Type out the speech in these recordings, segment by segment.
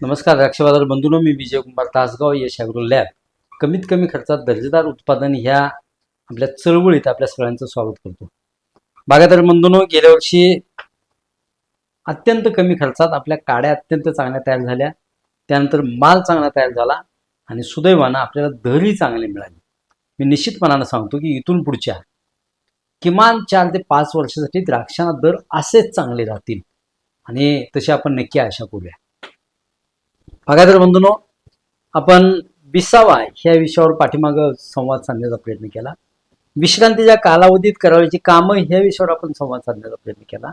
नमस्कार द्राक्ष बाजार बंधूंनो मी विजय कुमार तासगाव यश ॲग्रो लॅब कमीत कमी खर्चात दर्जेदार उत्पादन ह्या आपल्या चळवळीत आपल्या सगळ्यांचं स्वागत करतो. बागायतदार बंधूंनो गेल्या वर्षी अत्यंत कमी खर्चात आपल्या काड्या अत्यंत चांगल्या तयार झाल्या. त्यानंतर माल चांगला तयार झाला आणि सुदैवानं आपल्याला दरही चांगले मिळाले. मी निश्चितपणानं सांगतो की इथून पुढच्या किमान चार ते पाच वर्षासाठी द्राक्षांना दर असेच चांगले राहतील. आणि तशी आपण नक्की आशा करूया. बागायदार बंधूनो आपण विसावा ह्या विषयावर पाठीमागं संवाद साधण्याचा प्रयत्न केला. विश्रांतीच्या कालावधीत करावयाची कामं ह्या विषयावर आपण संवाद साधण्याचा प्रयत्न केला.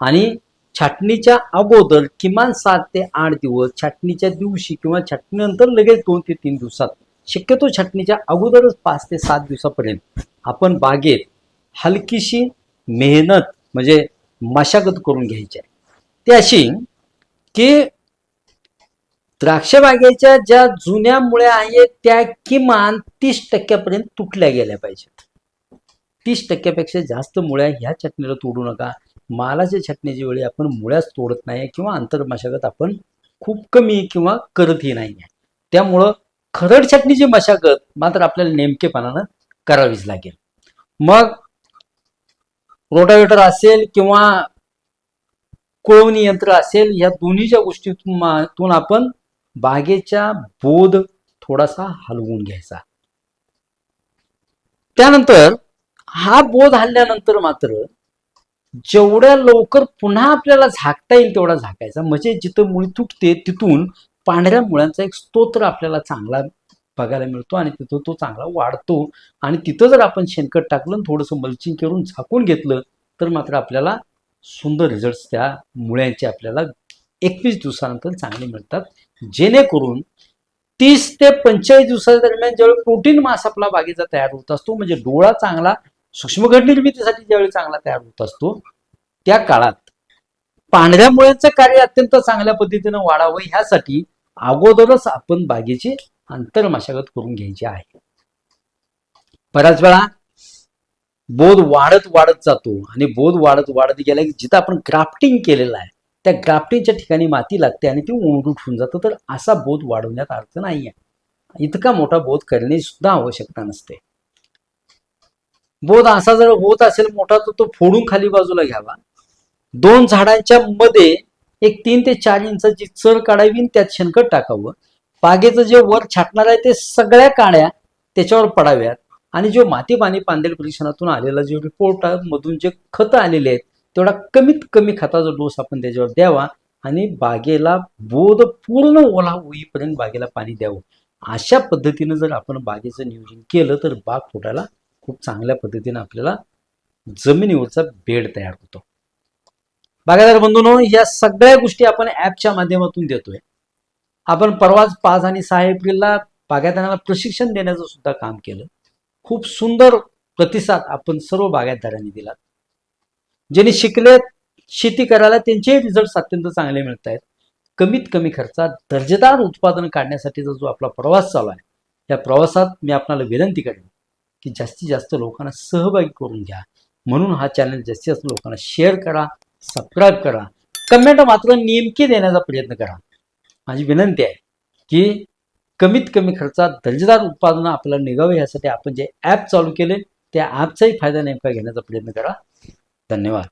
आणि छाटणीच्या अगोदर किमान सात ते आठ दिवस छाटणीच्या दिवशी किंवा छाटणीनंतर लगेच दोन ते तीन दिवसात शक्यतो छाटणीच्या अगोदरच पाच ते सात दिवसापर्यंत आपण बागेत हलकीशी मेहनत म्हणजे मशागत करून घ्यायची आहे. ती अशी की द्राक्ष बागेच्या ज्या जुन्या मुळ्या आहेत त्या किमान तीस टक्क्यापर्यंत तुटल्या गेल्या पाहिजेत. तीस टक्क्यापेक्षा जास्त मुळ्या ह्या चटणीला तोडू नका. मालाच्या छटणीच्या वेळी आपण मुळ्याच तोडत नाही किंवा आंतरमशागत आपण खूप कमी किंवा करतही नाही. आहे त्यामुळं खरड चटणीची मशागत मात्र आपल्याला नेमकेपणानं करावीच लागेल. मग रोटावेटर असेल किंवा कोळवणी यंत्र असेल या दोन्हीच्या गोष्टीतून आपण बागेच्या बोध थोडासा हलवून घ्यायचा. त्यानंतर हा बोध हल्ल्यानंतर मात्र जेवढ्या लवकर पुन्हा आपल्याला झाकता येईल तेवढा झाकायचा. म्हणजे जिथं मुळी तुटते तिथून पांढऱ्या मुळ्यांचा एक स्तोत्र आपल्याला चांगला बघायला मिळतो आणि तिथं तो चांगला वाढतो. आणि तिथं जर आपण शेणखत टाकलं आणि थोडंसं मल्चिंग करून झाकून घेतलं तर मात्र आपल्याला सुंदर रिझल्ट त्या मुळ्यांचे आपल्याला एकवीस दिवसानंतर चांगले मिळतात. जेणेकरून तीस ते पंचेचाळीस दिवसाच्या दरम्यान ज्यावेळी प्रोटीन मास आपला बागेचा तयार होत असतो म्हणजे डोळा चांगला सूक्ष्मघट निर्मितीसाठी ज्यावेळी चांगला तयार होत असतो त्या काळात पांढऱ्या मुळ्यांचं कार्य अत्यंत चांगल्या पद्धतीनं वाढावं ह्यासाठी अगोदरच आपण बागेची आंतरमशागत करून घ्यायची आहे. बऱ्याच वेळा बोध वाढत वाढत जातो आणि बोध वाढत वाढत गेला की जिथं आपण ग्राफ्टिंग केलेलं आहे त्या ग्राफ्टिंगच्या ठिकाणी माती लागते आणि ती ओंडून होऊन जातं. तर असा बोध वाढवण्यात अर्थ नाही आहे इतका मोठा बोध करणे सुद्धा आवश्यकता नसते. बोध असा जर होत असेल मोठा तर तो फोडून खाली बाजूला घ्यावा. दोन झाडांच्या मध्ये एक तीन ते चार इंचाची चर काढावी आणि त्यात शेणखत टाकावं. बागेचं जे वर छाटणार आहे ते सगळ्या काड्या त्याच्यावर पडाव्यात. आणि जो माती पाणी पांदेल परीक्षणातून आलेला जो रिपोर्ट मधून जे खतं आलेले आहेत तेवढा कमीत कमी खताचा डोस आपण त्याच्यावर द्यावा आणि बागेला बोध पूर्ण ओला होईपर्यंत बागेला पाणी द्यावं. अशा पद्धतीनं जर आपण बागेचं नियोजन केलं तर बाग फुटायला खूप चांगल्या पद्धतीनं आपल्याला जमिनीवरचा बेड तयार होतो. बागायदार बंधूंनो या सगळ्या गोष्टी आपण ॲपच्या माध्यमातून देतोय. आपण परवाच पाच आणि सहा एप्रिलला बागायतदारांना प्रशिक्षण देण्याचं सुद्धा काम केलं. खूप सुंदर प्रतिसाद आपण सर्व बागायतदारांनी दिला ज्यांनी शिकलेत शेती करायला त्यांचेही रिझल्ट अत्यंत चांगले मिळत आहेत कमीत कमी खर्चात दर्जेदार उत्पादन काढण्यासाठीचा जो आपला प्रवास चालू आहे त्या प्रवासात मी आपणाला विनंती करेन की जास्तीत जास्त लोकांना सहभागी करून घ्या. म्हणून हा चॅनल जास्तीत जास्त लोकांना शेअर करा सबस्क्राईब करा. कमेंट मात्र नेमकी देण्याचा प्रयत्न करा. माझी विनंती आहे की कमीत कमी खर्चात दर्जेदार उत्पादनं आपल्याला निघावे यासाठी आपण जे ॲप चालू केले त्या ॲपचाही फायदा नेमका घेण्याचा प्रयत्न करा. धन्यवाद.